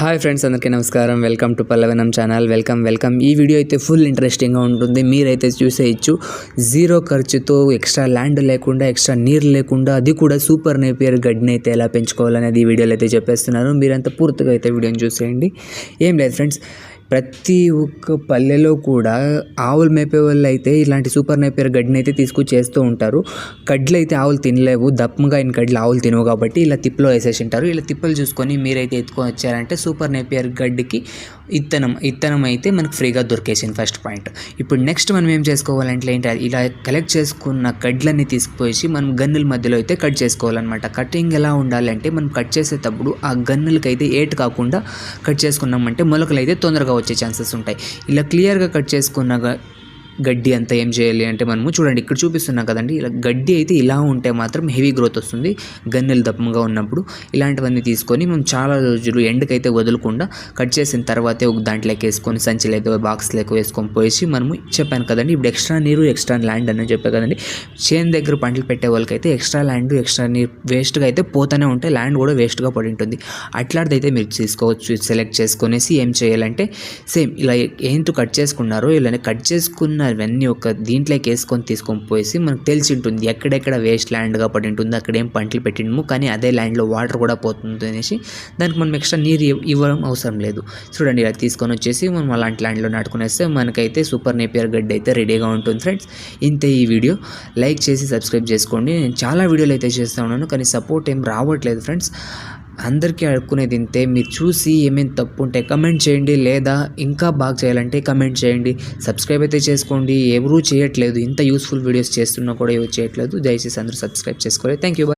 Hi friends అందరికీ నమస్కారం. Welcome to Pallavanam channel. Welcome welcome. ఈ వీడియో అయితే ఫుల్ ఇంట్రెస్టింగ్గా ఉంటుంది. మీరైతే చూసేయచ్చు జీరో ఖర్చుతో ఎక్స్ట్రా ల్యాండ్ లేకుండా ఎక్స్ట్రా నీరు లేకుండా అది కూడా సూపర్ నేపియర్ గడ్డిని అయితే ఎలా పెంచుకోవాలనేది ఈ వీడియోలో అయితే చెప్పేస్తున్నారు మీరంతా పూర్తిగా అయితే వీడియోని చూసేయండి. ఏం లేదు ఫ్రెండ్స్ ప్రతి ఒక్క పల్లెలో కూడా ఆవులు మేపే వాళ్ళు అయితే ఇలాంటి సూపర్ నేపియర్ గడ్డిని అయితే తీసుకొచ్చి చేస్తూ ఉంటారు. కడ్లు అయితే ఆవులు తినలేవు. దప్పంగా అయిన కడ్లు ఆవులు తినవు కాబట్టి ఇలా తిప్పలో వేసేసి ఉంటారు ఇలా తిప్పలు చూసుకొని మీరైతే ఎత్తుకొని వచ్చారంటే సూపర్ నేపియర్ గడ్డికి ఇత్తనం ఇత్తనం అయితే మనకు ఫ్రీగా దొరికేసింది ఫస్ట్ పాయింట్. ఇప్పుడు నెక్స్ట్ మనం ఏం చేసుకోవాలంటే ఏంటి ఇలా కలెక్ట్ చేసుకున్న కడ్లన్నీ తీసుకుపోయి మనం గన్నుల మధ్యలో అయితే కట్ చేసుకోవాలన్నమాట. కటింగ్ ఎలా ఉండాలంటే మనం కట్ చేసేటప్పుడు ఆ గన్నులకైతే ఏటు కాకుండా కట్ చేసుకున్నామంటే మొలకలు అయితే తొందరగా వచ్చే ఛాన్సెస్ ఉంటాయి. ఇలా క్లియర్గా కట్ చేసుకున్న గడ్డి అంతా ఏం చేయాలి అంటే మనము చూడండి ఇక్కడ చూపిస్తున్నాం కదండి ఇలా గడ్డి అయితే ఇలా ఉంటే మాత్రం హెవీ గ్రోత్ వస్తుంది. గన్నెలు దప్పంగా ఉన్నప్పుడు ఇలాంటివన్నీ తీసుకొని మనం చాలా రోజులు ఎండకైతే వదలకుండా కట్ చేసిన తర్వాతే ఒక దాంట్లోకి వేసుకొని సంచిలోకి బాక్స్లోకి వేసుకొని పోసి మనము చెప్పాను కదండి ఇప్పుడు ఎక్స్ట్రా నీరు ఎక్స్ట్రా ల్యాండ్ అని చెప్పే కదండి. చేను దగ్గర పంటలు పెట్టే వాళ్ళకైతే ఎక్స్ట్రా ల్యాండ్ ఎక్స్ట్రా నీరు వేస్ట్గా అయితే పోతూనే ఉంటాయి. ల్యాండ్ కూడా వేస్ట్గా పడి ఉంటుంది. అట్లాంటిదైతే మీరు తీసుకోవచ్చు. సెలెక్ట్ చేసుకునేసి ఏం చేయాలంటే సేమ్ ఇలా ఏంటో కట్ చేసుకున్నారో ఇలా కట్ చేసుకున్న అవన్నీ ఒక దీంట్లోకి వేసుకొని తీసుకొని పోయేసి మనకు తెలిసి ఉంటుంది ఎక్కడెక్కడ వేస్ట్ ల్యాండ్గా పడి ఉంటుంది అక్కడ ఏం పంటలు పెట్టినము కానీ అదే ల్యాండ్లో వాటర్ కూడా పోతుంది అనేసి దానికి మనం ఎక్స్ట్రా నీరు ఇవ్వడం అవసరం లేదు. చూడండి ఇలా తీసుకొని వచ్చేసి మనం అలాంటి ల్యాండ్లో నాటుకునేస్తే మనకైతే సూపర్ నేపియర్ గడ్డి అయితే రెడీగా ఉంటుంది ఫ్రెండ్స్ ఇంతే ఈ వీడియో లైక్ చేసి సబ్స్క్రైబ్ చేసుకోండి. నేను చాలా వీడియోలు అయితే చేస్తూ ఉన్నాను కానీ సపోర్ట్ ఏం రావట్లేదు ఫ్రెండ్స్ అందరికీ అడుక్కునే తింటే మీరు చూసి ఏమేమి తప్పు ఉంటే కమెంట్ చేయండి లేదా ఇంకా బాగా చేయాలంటే కమెంట్ చేయండి. సబ్స్క్రైబ్ అయితే చేసుకోండి. ఎవరూ చేయట్లేదు. ఇంత యూస్ఫుల్ వీడియోస్ చేస్తున్నా కూడా ఎవరు చేయట్లేదు. దయచేసి అందరూ సబ్స్క్రైబ్ చేసుకోవాలి. Thank you